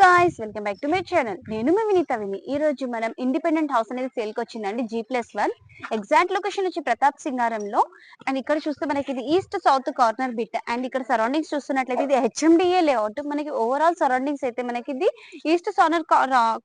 Guys welcome back to my channel నేను మీ వినీత విని. ఈ రోజు మనం ఇండిపెండెంట్ హౌస్ అనేది సేల్కి వచ్చిందండి G plus one exact location వచ్చి ప్రతాప్ సింగారంలో అండ్ ఇక్కడ చూస్తే మనకి ఇది east south corner bit and ఇక్కడ సరౌండింగ్స్ చూస్తున్నట్లయితే ఇది హెచ్ఎండిఏ లేఅవుట్ మనకి ఓవరాల్ సరౌండింగ్స్ అయితే మనకి ఇది ఈస్ట్ కార్నర్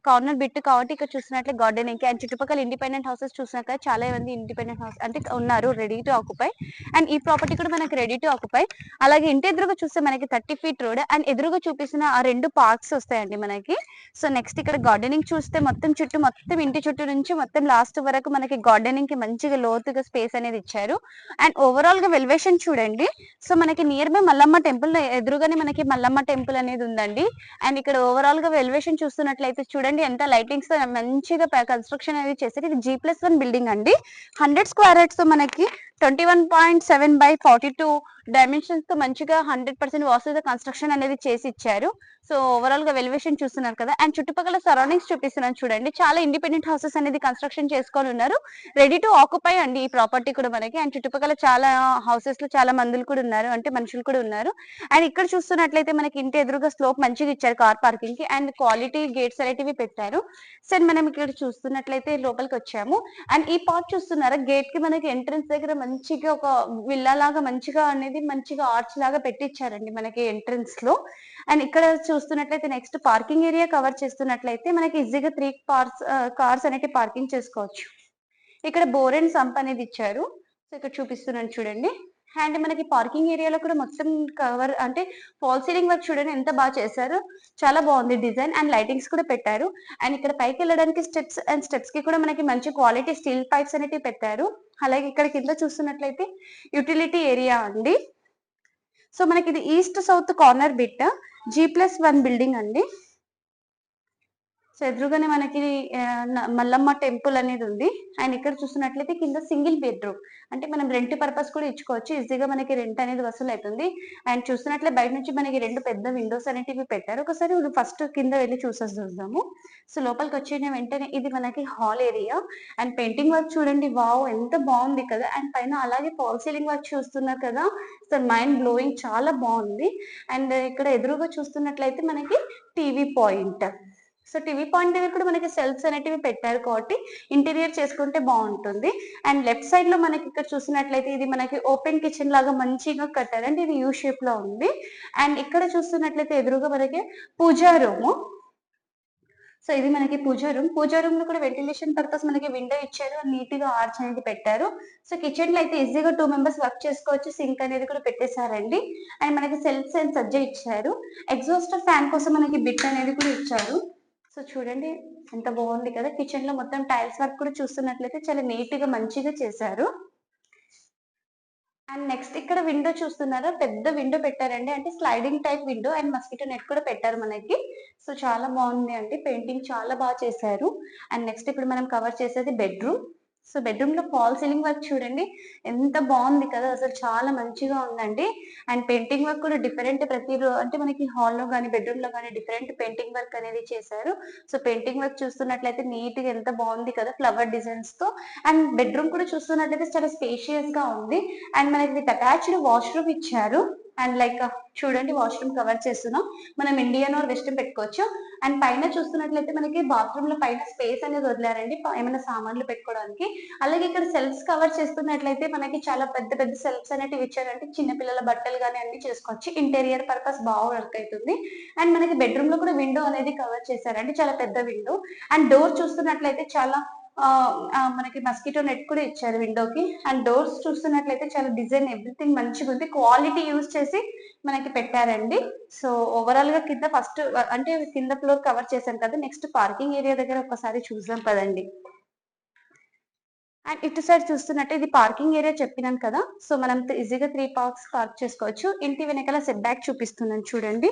కార్నర్ బిట్ కాబట్టి ఇక్కడ చూసినట్లయితే గార్డెనింగ్కి అండ్ చుట్టుపక్కల ఇండిపెండెంట్ హౌసెస్ చూసినాక చాలా మంది ఇండిపెండెంట్ హౌస్ అంటే ఉన్నారు రెడీ టు ఆక్యుపై అండ్ ఈ ప్రాపర్టీ కూడా మనకి రెడీ టు ఆక్యుపై అలాగే ఇంటి ఎదురుగా చూస్తే మనకి థర్టీ ఫీట్ రోడ్ అండ్ ఎదురుగా చూపిస్తున్న ఆ రెండు పార్క్స్ వస్తాయి వస్తాయండి మనకి. సో నెక్స్ట్ ఇక్కడ గార్డెనింగ్ చూస్తే మొత్తం చుట్టూ మొత్తం ఇంటి చుట్టూ నుంచి మొత్తం లాస్ట్ వరకు మనకి గార్డెనింగ్కి మంచిగా లోతుగా స్పేస్ అనేది ఇచ్చారు. అండ్ ఓవరాల్గా వెల్వేషన్ చూడండి. సో మనకి నియర్ బై మల్లమ్మ టెంపుల్ ఎదురుగానే మనకి మల్లమ్మ టెంపుల్ అనేది ఉందండి. అండ్ ఇక్కడ ఓవరాల్గా వెల్వేషన్ చూస్తున్నట్లయితే చూడండి ఎంత లైటింగ్స్తో మంచిగా కన్స్ట్రక్షన్ అనేది చేశారు. ఇది జీ ప్లస్ వన్ బిల్డింగ్ అండి. హండ్రెడ్ స్క్వేర్ యార్డ్స్తో మనకి twenty one point seven by forty two డైమెన్షన్స్తో మంచిగా హండ్రెడ్ పర్సెంట్ వాస్తు కన్స్ట్రక్షన్ అనేది చేసి ఇచ్చారు. సో ఓవరాల్గా వెలివేషన్ చూస్తున్నారు కదా. అండ్ చుట్టుపక్కల సరౌండింగ్స్ చూపిస్తున్నాను చూడండి. చాలా ఇండిపెండెంట్ హౌసెస్ అనేది కన్స్ట్రక్షన్ చేసుకొని ఉన్నారు. రెడీ టు ఆక్యుపై అండి ఈ ప్రాపర్టీ కూడా మనకి. అండ్ చుట్టుపక్కల చాలా హౌసెస్లో చాలా మందులు కూడా ఉన్నారు. అంటే మనుషులు కూడా ఉన్నారు. అండ్ ఇక్కడ చూస్తున్నట్లయితే మనకి ఇంటి ఎదురుగా స్లోప్ మంచిగా ఇచ్చారు కార్ పార్కింగ్కి. అండ్ క్వాలిటీ గేట్స్ అనేటివి పెట్టారు. సో మనం ఇక్కడ చూస్తున్నట్లయితే లోపలికి వచ్చాము. అండ్ ఈ పార్ట్ చూస్తున్నారా? గేట్కి మనకి ఎంట్రన్స్ దగ్గర మంచిగా ఒక విల్లా లాగా మంచిగా అనేది మంచిగా ఆర్చ్ లాగా పెట్టించారండి మనకి ఎంట్రన్స్లో. అండ్ ఇక్కడ చూస్తున్నట్లయితే నెక్స్ట్ పార్కింగ్ ఏరియా కవర్ చేస్తున్నట్లయితే మనకి ఈజీగా త్రీ కార్స్ కార్స్ అనేవి పార్కింగ్ చేసుకోవచ్చు. ఇక్కడ బోర్ అండ్ సంప్ అనేది ఇచ్చారు. సో ఇక్కడ చూపిస్తున్నాను చూడండి. అండ్ మనకి పార్కింగ్ ఏరియాలో కూడా మొత్తం కవర్ అంటే ఫాల్ సీలింగ్ వర్క్ చూడండి ఎంత బాగా చేశారు. చాలా బాగుంది డిజైన్ అండ్ లైటింగ్స్ కూడా పెట్టారు. అండ్ ఇక్కడ పైకి వెళ్ళడానికి స్టెప్స్ అండ్ స్టెప్స్కి కూడా మనకి మంచి క్వాలిటీ స్టీల్ పైప్స్ అనేవి పెట్టారు. అలాగే ఇక్కడ కింద చూస్తున్నట్లయితే యుటిలిటీ ఏరియా అండి. సో మనకి ఇది east south corner bit G plus one building అండి. సో ఎదురుగానే మనకి మల్లమ్మ టెంపుల్ అనేది ఉంది. అండ్ ఇక్కడ చూస్తున్నట్లయితే కింద సింగిల్ బెడ్రూమ్. అంటే మనం రెంట్ పర్పస్ కూడా ఇచ్చుకోవచ్చు. ఈజీగా మనకి రెంట్ అనేది వసూలు అవుతుంది అండ్ చూస్తున్నట్లే బయట నుంచి మనకి రెండు పెద్ద విండోస్ అనేటివి పెట్టారు. ఒకసారి ఫస్ట్ కింద వెళ్ళి చూసేసి చూద్దాము. సో లోపలికి వచ్చిన వెంటనే ఇది మనకి hall area. And painting work చూడండి. వావ్! ఎంత బాగుంది కదా! అండ్ పైన అలాగే ఫాల్ సీలింగ్ వర్క్ చూస్తున్నారు కదా! సో మైండ్ బ్లోయింగ్ చాలా బాగుంది. అండ్ ఇక్కడ ఎదురుగా చూస్తున్నట్లయితే మనకి TV point. So TV point దగ్గర కూడా మనకి సెల్ఫ్స్ అనేటివి పెట్టారు కాబట్టి ఇంటీరియర్ చేసుకుంటే బాగుంటుంది. అండ్ లెఫ్ట్ సైడ్లో మనకి ఇక్కడ చూసినట్లయితే ఇది మనకి ఓపెన్ కిచెన్ లాగా మంచిగా కట్టారు. అంటే ఇది యూ షేప్లో ఉంది. అండ్ ఇక్కడ చూస్తున్నట్లయితే ఎదురుగా మనకి పూజా రూము సో ఇది మనకి పూజా రూమ్ పూజా రూమ్లో కూడా వెంటిలేషన్ పర్పస్ మనకి విండో ఇచ్చారు. నీట్గా ఆర్చ్ అనేది పెట్టారు. సో కిచెన్లో అయితే ఈజీగా టూ మెంబర్స్ వర్క్ చేసుకోవచ్చు. సింక్ అనేది కూడా పెట్టేశారండి. అండ్ మనకి సెల్ఫ్స్ అండ్ సజ్జ ఇచ్చారు. ఎగ్జాస్టర్ ఫ్యాన్ కోసం మనకి బిట్ అనేది కూడా ఇచ్చారు. సో చూడండి ఎంత బాగుంది కదా. కిచెన్లో మొత్తం టైల్స్ వర్క్ కూడా చూస్తున్నట్లయితే చాలా నీట్గా మంచిగా చేశారు. అండ్ నెక్స్ట్ ఇక్కడ విండో చూస్తున్నారా? పెద్ద విండో పెట్టారండి. అంటే sliding type window and mosquito net కూడా పెట్టారు మనకి. సో చాలా బాగుంది అండి. పెయింటింగ్ చాలా బాగా చేశారు. అండ్ నెక్స్ట్ ఇప్పుడు మనం కవర్ చేసేది బెడ్రూమ్ సో బెడ్రూమ్లో ఫాల్ సీలింగ్ వర్క్ చూడండి ఎంత బాగుంది కదా. అసలు చాలా మంచిగా ఉందండి. అండ్ పెయింటింగ్ వర్క్ కూడా డిఫరెంట్ ప్రతి అంటే మనకి హాల్లో కానీ బెడ్రూమ్లో కానీ డిఫరెంట్ పెయింటింగ్ వర్క్ అనేది చేశారు. సో పెయింటింగ్ వర్క్ చూస్తున్నట్లయితే నీట్గా ఎంత బాగుంది కదా ఫ్లవర్ డిజైన్స్తో. అండ్ బెడ్రూమ్ కూడా చూస్తున్నట్లయితే చాలా స్పేషియస్గా ఉంది. అండ్ మనకి అటాచ్డ్ వాష్రూమ్ ఇచ్చారు. అండ్ లైక్ చూడండి వాష్రూమ్ కవర్ చేస్తున్నాం. మనం ఇండియన్ ఆర్ వెస్ట్రన్ పెట్టుకోవచ్చు. అండ్ పైన చూస్తున్నట్లయితే మనకి బాత్రూమ్లో పైన స్పేస్ అనేది వదిలారండి. ఏమైనా సామాన్లు పెట్టుకోవడానికి. అలాగే ఇక్కడ సెల్ఫ్స్ కవర్ చేస్తున్నట్లయితే మనకి చాలా పెద్ద పెద్ద సెల్ఫ్స్ అనేటివి ఇచ్చారంటే చిన్న పిల్లల బట్టలు కానీ అన్ని చేసుకోవచ్చు. ఇంటీరియర్ పర్పస్ బాగా వర్క్ అవుతుంది అండ్ మనకి బెడ్రూమ్లో కూడా విండో అనేది కవర్ చేశారండి. చాలా పెద్ద విండో అండ్ డోర్ చూస్తున్నట్లయితే చాలా మనకి మస్కిటో నెట్ కూడా ఇచ్చారు విండోకి అండ్ డోర్స్ చూస్తున్నట్లయితే చాలా డిజైన్ ఎవ్రీథింగ్ మంచిగా ఉంది. క్వాలిటీ యూజ్ చేసి మనకి పెట్టారండి. సో ఓవరాల్గా కింద ఫస్ట్ అంటే కింద ఫ్లోర్ కవర్ చేశాం కదా నెక్స్ట్ పార్కింగ్ ఏరియా దగ్గర ఒకసారి చూద్దాం కదండి. అండ్ ఇటు సైడ్ చూస్తున్నట్టు ఇది పార్కింగ్ ఏరియా చెప్పినాను కదా. సో మనం ఈజీగా త్రీ పార్క్స్ పార్క్ చేసుకోవచ్చు. ఇంటి వెనకాల సెట్ బ్యాక్ చూపిస్తున్నాను చూడండి.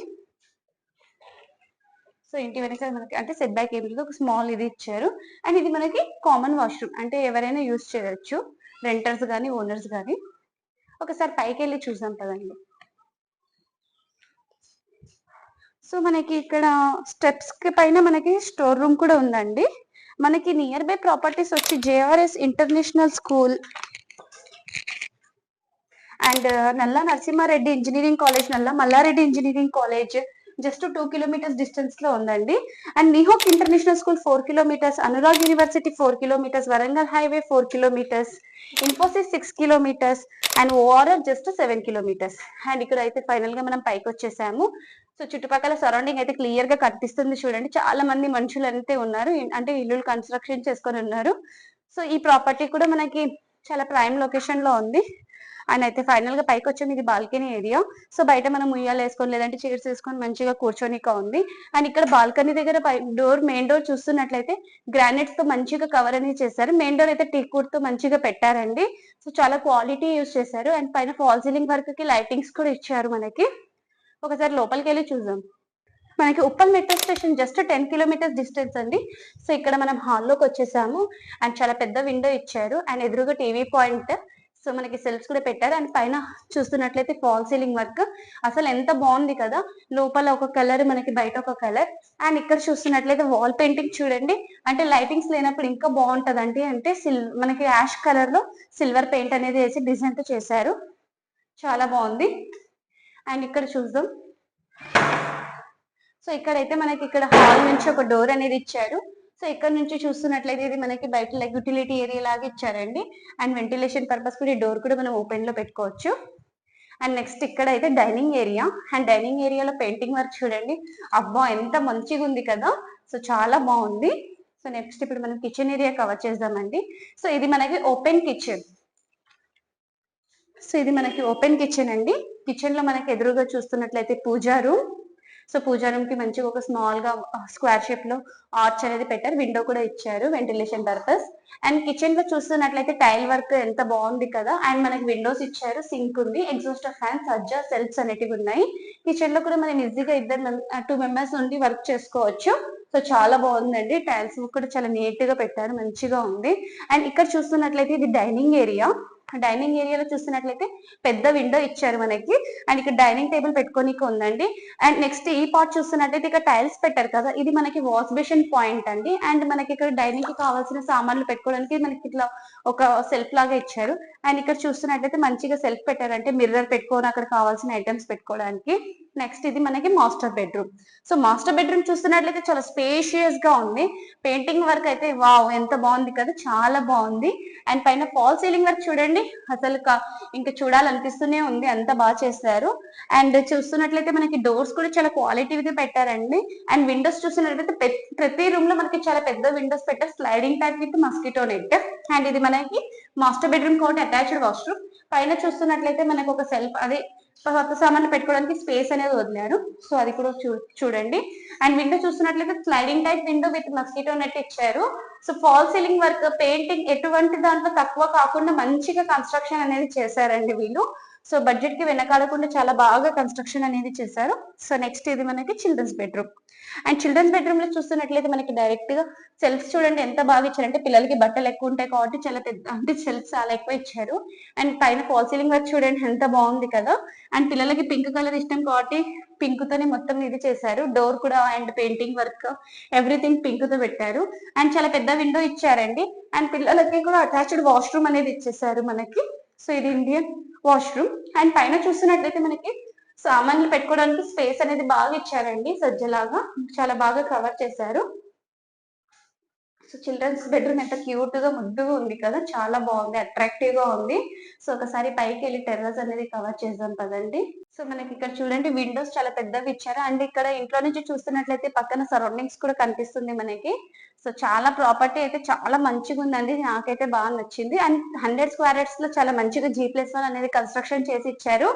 సో ఇంటి వెనక మనకి అంటే సెట్ బ్యాక్ ఏం లేదు ఒక స్మాల్ ఇది ఇచ్చారు. అండ్ ఇది మనకి కామన్ వాష్రూమ్ అంటే ఎవరైనా యూజ్ చేయొచ్చు. రెంటర్స్ కానీ ఓనర్స్ కానీ ఒకసారి పైకి వెళ్ళి చూసాం కదండి సో మనకి ఇక్కడ స్టెప్స్కి పైన మనకి స్టోర్ రూమ్ కూడా ఉందండి. మనకి నియర్ బై ప్రాపర్టీస్ వచ్చి JRS international school and Nalla Narasimhareddy engineering college Nalla Mallareddy engineering college just two kilometers డిస్టెన్స్లో ఉందండి. And నిహోక్ international school four kilometers Anurag university four kilometers Warangal highway four kilometers Infosys six kilometers and ORR just seven kilometers and ఇక్కడ అయితే ఫైనల్గా మనం పైకి వచ్చేసాము. So చుట్టుపక్కల surrounding అయితే క్లియర్గా కనిపిస్తుంది చూడండి. చాలా మంది మనుషులు అయితే ఉన్నారు. అంటే ఇల్లు కన్స్ట్రక్షన్ చేసుకొని ఉన్నారు. సో ఈ ప్రాపర్టీ కూడా మనకి చాలా ప్రైమ్ లొకేషన్లో ఉంది. అండ్ అయితే ఫైనల్గా పైకి వచ్చాము ఇది బాల్కనీ ఏరియా సో బయట మనం ఉయ్యాలు వేసుకొని లేదంటే చైర్స్ వేసుకొని మంచిగా కూర్చొనిక ఉంది. అండ్ ఇక్కడ బాల్కనీ దగ్గర డోర్ మెయిన్ డోర్ చూస్తున్నట్లయితే గ్రానైట్స్తో మంచిగా కవర్ అనేది చేశారు. మెయిన్ డోర్ అయితే టీ తో మంచిగా పెట్టారండి. సో చాలా క్వాలిటీ యూస్ చేశారు. అండ్ పైన ఫాల్ సీలింగ్ వర్క్కి లైటింగ్స్ కూడా ఇచ్చారు మనకి. ఒకసారి లోపలికి వెళ్ళి చూద్దాం. మనకి Uppal metro station just ten kilometers distance అండి. సో ఇక్కడ మనం హాల్లోకి వచ్చేసాము. అండ్ చాలా పెద్ద విండో ఇచ్చారు. అండ్ ఎదురుగా టీవీ పాయింట్ సో మనకి సెల్స్ కూడా పెట్టారు. అండ్ పైన చూస్తున్నట్లయితే ఫాల్ సీలింగ్ వర్క్ అసలు ఎంత బాగుంది కదా. లోపల ఒక కలర్ మనకి బయట ఒక కలర్ అండ్ ఇక్కడ చూస్తున్నట్లయితే వాల్ పెయింటింగ్ చూడండి. అంటే లైటింగ్స్ లేనప్పుడు ఇంకా బాగుంటదండి. అంటే సిల్ మనకి యాష్ కలర్లో సిల్వర్ పెయింట్ అనేది వేసి డిజైన్తో చేశారు. చాలా బాగుంది. అండ్ ఇక్కడ చూద్దాం. సో ఇక్కడైతే మనకి ఇక్కడ హాల్ నుంచి ఒక డోర్ అనేది ఇచ్చారు. సో ఇక్కడ నుంచి చూస్తున్నట్లయితే ఇది మనకి బయట లైక్ యూటిలిటీ ఏరియా లాగా ఇచ్చారండి. అండ్ వెంటిలేషన్ పర్పస్ కూడా డోర్ కూడా మనం ఓపెన్లో పెట్టుకోవచ్చు. అండ్ నెక్స్ట్ ఇక్కడ అయితే డైనింగ్ ఏరియా అండ్ డైనింగ్ ఏరియాలో పెయింటింగ్ వర్క్ చూడండి. అబ్బా ఎంత మంచిగా ఉంది కదా. సో చాలా బాగుంది. సో నెక్స్ట్ ఇప్పుడు మనం కిచెన్ ఏరియా కవర్ చేద్దామండి. సో ఇది మనకి ఓపెన్ కిచెన్ సో ఇది మనకి ఓపెన్ కిచెన్ అండి. కిచెన్లో మనకి ఎదురుగా చూస్తున్నట్లయితే పూజా రూమ్ సో పూజా రూమ్కి మంచిగా ఒక స్మాల్గా స్క్వేర్ షేప్లో ఆర్చ్ అనేది పెట్టారు. విండో కూడా ఇచ్చారు వెంటిలేషన్ పర్పస్ అండ్ కిచెన్లో చూస్తున్నట్లయితే టైల్ వర్క్ ఎంత బాగుంది కదా? అండ్ మనకి విండోస్ ఇచ్చారు సింక్ ఉంది ఎగ్జాస్ట్ ఫ్యాన్ సజ్జా సెల్ఫ్స్ అనేటివి ఉన్నాయి. కిచెన్లో కూడా మనం ఈజీగా ఇద్దరు టూ మెంబర్స్ నుండి వర్క్ చేసుకోవచ్చు. సో చాలా బాగుందండి. టైల్స్ కూడా చాలా నీట్గా పెట్టారు మంచిగా ఉంది. అండ్ ఇక్కడ చూస్తున్నట్లయితే ఇది డైనింగ్ ఏరియా డైనింగ్ ఏరియాలో చూసినట్లయితే పెద్ద విండో ఇచ్చారు మనకి. అండ్ ఇక్కడ డైనింగ్ టేబుల్ పెట్టుకోనికి ఉందండి. అండ్ నెక్స్ట్ ఈ పార్ట్ చూస్తున్నట్లయితే ఇక్కడ టైల్స్ పెట్టారు కదా. ఇది మనకి వాష్ బేషన్ పాయింట్ అండి. అండ్ మనకి ఇక్కడ డైనింగ్కి కావాల్సిన సామాన్లు పెట్టుకోవడానికి మనకి ఇట్లా ఒక సెల్ఫ్ లాగా ఇచ్చారు. అండ్ ఇక్కడ చూస్తున్నట్లయితే మంచిగా సెల్ఫ్ పెట్టారు. అంటే మిర్రర్ పెట్టుకొని అక్కడ కావాల్సిన ఐటమ్స్ పెట్టుకోవడానికి. నెక్స్ట్ ఇది మనకి master bedroom so master bedroom చూస్తున్నట్లయితే చాలా స్పేషియస్గా ఉంది. పెయింటింగ్ వర్క్ అయితే వావ్ ఎంత బాగుంది కదా చాలా బాగుంది. అండ్ పైన ఫాల్ సీలింగ్ వర్క్ చూడండి అసలు ఇంకా చూడాలనిపిస్తూనే ఉంది అంత బాగా చేశారు. అండ్ చూస్తున్నట్లయితే మనకి డోర్స్ కూడా చాలా క్వాలిటీగా పెట్టారండి. అండ్ విండోస్ చూస్తున్నట్లయితే ప్రతి రూమ్లో మనకి చాలా పెద్ద విండోస్ పెట్టారు sliding type with mosquito net and ఇది మనకి మాస్టర్ బెడ్రూమ్ కాబట్టి అటాచ్డ్ వాష్రూమ్ పైన చూస్తున్నట్లయితే మనకు ఒక సెల్ఫ్ అదే సామాన్లు పెట్టుకోవడానికి స్పేస్ అనేది వదిలారు. సో అది కూడా చూ చూడండి. అండ్ విండో చూస్తున్నట్లయితే sliding type window with mosquito net ఇచ్చారు. So fall ceiling work painting ఎటువంటి దాంట్లో తక్కువ కాకుండా మంచిగా కన్స్ట్రక్షన్ అనేది చేశారండి వీళ్ళు. సో బడ్జెట్కి వెనకాడకుండా చాలా బాగా కన్స్ట్రక్షన్ అనేది చేశారు. సో నెక్స్ట్ ఇది మనకి చిల్డ్రన్స్ బెడ్రూమ్ అండ్ చిల్డ్రన్స్ బెడ్రూమ్లో చూస్తున్నట్లయితే మనకి డైరెక్ట్గా సెల్ఫ్ చూడండి ఎంత బాగా ఇచ్చారంటే పిల్లలకి బట్టలు ఎక్కువ ఉంటాయి కాబట్టి చాలా పెద్ద అంటే సెల్ఫ్ చాలా ఎక్కువ ఇచ్చారు. అండ్ పైన ఫాల్ సీలింగ్ వర్క్ చూడండి ఎంత బాగుంది కదా. అండ్ పిల్లలకి పింక్ కలర్ ఇష్టం కాబట్టి పింక్ తోనే మొత్తం ఇది చేశారు. డోర్ కూడా అండ్ పెయింటింగ్ వర్క్ ఎవ్రీథింగ్ పింక్తో పెట్టారు. అండ్ చాలా పెద్ద విండో ఇచ్చారండి. అండ్ పిల్లలకి కూడా అటాచ్డ్ వాష్రూమ్ అనేది ఇచ్చేసారు మనకి. సో ఇది ఇండియన్ వాష్రూమ్ అండ్ పైన చూస్తున్నట్లయితే మనకి సామాన్లు పెట్టుకోవడానికి స్పేస్ అనేది బాగా ఇచ్చారండి సజ్జలాగా. చాలా బాగా కవర్ చేశారు. సో చిల్డ్రన్స్ బెడ్రూమ్ ఎంత క్యూట్గా ముద్దుగా ఉంది కదా చాలా బాగుంది అట్రాక్టివ్గా ఉంది. సో ఒకసారి పైకి వెళ్ళి టెర్రస్ అనేది కవర్ చేద్దాం పదండి. సో మనకి ఇక్కడ చూడండి విండోస్ చాలా పెద్దవి ఇచ్చారు. అండ్ ఇక్కడ ఇంట్లో నుంచి చూస్తున్నట్లయితే పక్కన సరౌండింగ్స్ కూడా కనిపిస్తుంది మనకి. సో చాలా ప్రాపర్టీ అయితే చాలా మంచిగా ఉందండి. నాకైతే బాగా నచ్చింది. అండ్ హండ్రెడ్ స్క్వేర్ యార్డ్స్లో చాలా మంచిగా జీ ప్లస్ వన్ అనేది కన్స్ట్రక్షన్ చేసి ఇచ్చారు.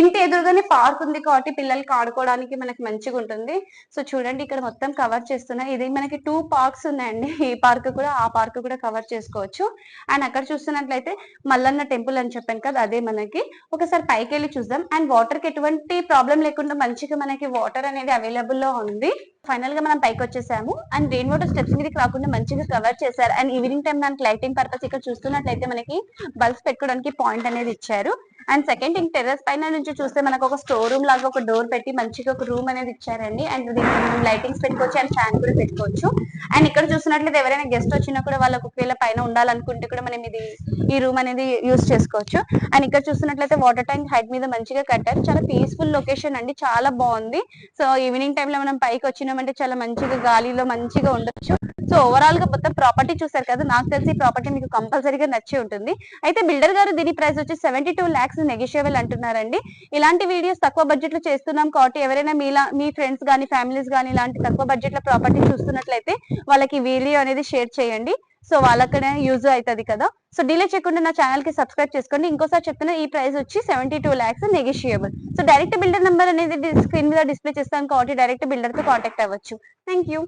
ఇంటి ఎదురుగానే పార్క్ ఉంది కాబట్టి పిల్లలకి ఆడుకోవడానికి మనకి మంచిగా ఉంటుంది. సో చూడండి ఇక్కడ మొత్తం కవర్ చేస్తున్నాయి ఇది మనకి టూ పార్క్స్ ఉన్నాయండి. ఈ పార్క్ కూడా ఆ పార్క్ కూడా కవర్ చేసుకోవచ్చు. అండ్ అక్కడ చూస్తున్నట్లయితే మల్లన్న టెంపుల్ అని చెప్పాను కదా అదే మనకి. ఒకసారి పైకి వెళ్ళి చూద్దాం. అండ్ వాటర్కి ఎటువంటి ప్రాబ్లం లేకుండా మంచిగా మనకి వాటర్ అనేది అవైలబుల్లో ఉంది. ఫైనల్గా మనం పైకి వచ్చేసాము అండ్ రెయిన్ వాటర్ స్టెప్స్ మీదకి రాకుండా మంచిగా కవర్ చేశారు. అండ్ ఈవినింగ్ టైం దానికి లైటింగ్ పర్పస్ ఇక్కడ చూస్తున్నట్లయితే మనకి బల్బ్స్ పెట్టుకోవడానికి పాయింట్ అనేది ఇచ్చారు. అండ్ సెకండ్ థింగ్ టెర్రస్ పైన నుంచి చూస్తే మనకు ఒక స్టోర్ రూమ్ లాగా ఒక డోర్ పెట్టి మంచిగా ఒక రూమ్ అనేది ఇచ్చారండి. అండ్ దీనికి మనం లైటింగ్స్ పెట్టుకోవచ్చు అండ్ ఫ్యాన్ కూడా పెట్టుకోవచ్చు. అండ్ ఇక్కడ చూసినట్లయితే ఎవరైనా గెస్ట్ వచ్చినా కూడా వాళ్ళకి ఒకవేళ పైన ఉండాలనుకుంటే కూడా మనం ఇది ఈ రూమ్ అనేది యూస్ చేసుకోవచ్చు. అండ్ ఇక్కడ చూసినట్లయితే వాటర్ ట్యాంక్ హైట్ మీద మంచిగా కట్టారు. చాలా పీస్ఫుల్ లొకేషన్ అండి. చాలా బాగుంది. సో ఈవినింగ్ టైంలో మనం పైకి వచ్చినామంటే చాలా మంచిగా గాలిలో మంచిగా ఉండొచ్చు. సో ఓవరాల్గా మొత్తం ప్రాపర్టీ చూసారు కదా నాకు తెలిసి ప్రాపర్టీ మీకు కంపల్సరీగా నచ్చి ఉంటుంది. అయితే బిల్డర్ గారు దీని ప్రైస్ వచ్చి సెవెంటీ టూ ల్యాక్స్ నెగోషియబుల్ అంటున్నారండి. ఇలాంటి వీడియోస్ తక్కువ బడ్జెట్లో చేస్తున్నాం కాబట్టి ఎవరైనా మీలా మీ ఫ్రెండ్స్ కానీ ఫ్యామిలీస్ కానీ ఇలాంటి తక్కువ బడ్జెట్లో ప్రాపర్టీ చూస్తున్నట్లయితే వాళ్ళకి వీడియో అనేది షేర్ చేయండి. సో వాళ్ళక్కడ యూజ్ అవుతుంది కదా. సో డిలే చేయకుండా నా ఛానల్కి సబ్స్క్రైబ్ చేసుకోండి. ఇంకోసారి చెప్తున్నా ఈ ప్రైస్ వచ్చి seventy two lakhs negotiable so direct builder number అనేది స్క్రీన్ మీద డిస్ప్లే చేస్తాను కాబట్టి డైరెక్ట్ బిల్డర్తో కాంటాక్ట్ అవ్వచ్చు. Thank you